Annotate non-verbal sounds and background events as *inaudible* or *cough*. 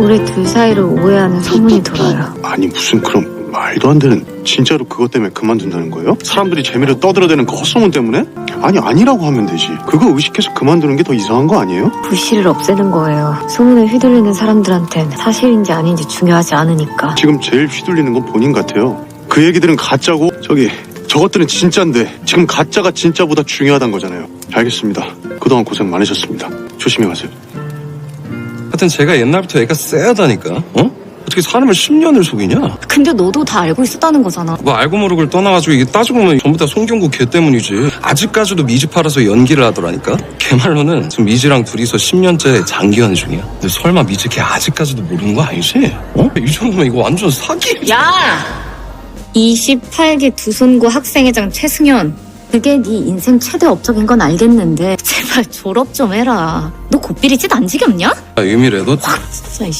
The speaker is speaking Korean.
우리 둘 사이를 오해하는 소문이 돌아요. 아니 무슨 그런 말도 안 되는 진짜로 그것 때문에 그만둔다는 거예요? 사람들이 재미로 떠들어대는 그 헛소문 때문에? 아니 아니라고 하면 되지 그거 의식해서 그만두는 게 더 이상한 거 아니에요? 불씨를 없애는 거예요. 소문에 휘둘리는 사람들한텐 사실인지 아닌지 중요하지 않으니까. 지금 제일 휘둘리는 건 본인 같아요 그 얘기들은 가짜고 저기 저것들은 진짜인데 지금 가짜가 진짜보다 중요하단 거잖아요 알겠습니다 그동안 고생 많으셨습니다 조심히 가세요 하여튼 제가 옛날부터 애가 쎄하다니까. 어? 어떻게 사람을 10년을 속이냐? 근데 너도 다 알고 있었다는 거잖아. 뭐 알고 모르고를 떠나가지고 이게 따지고 보면 전부 다 송경구 걔 때문이지. 아직까지도 미지 팔아서 연기를 하더라니까. 걔 말로는 지금 미지랑 둘이서 10년째 장기연 중이야. 근데 설마 미지 걔 아직까지도 모르는 거 아니지? 어? 이 정도면 이거 완전 사기. 야! 28기 두손구 학생회장 최승현. 그게 네 인생 최대 업적인 건 알겠는데 *laughs* 제발 졸업 좀 해라. 너 고삐리 찢안 지겹냐? 야, 유미래 너 진짜 이씨.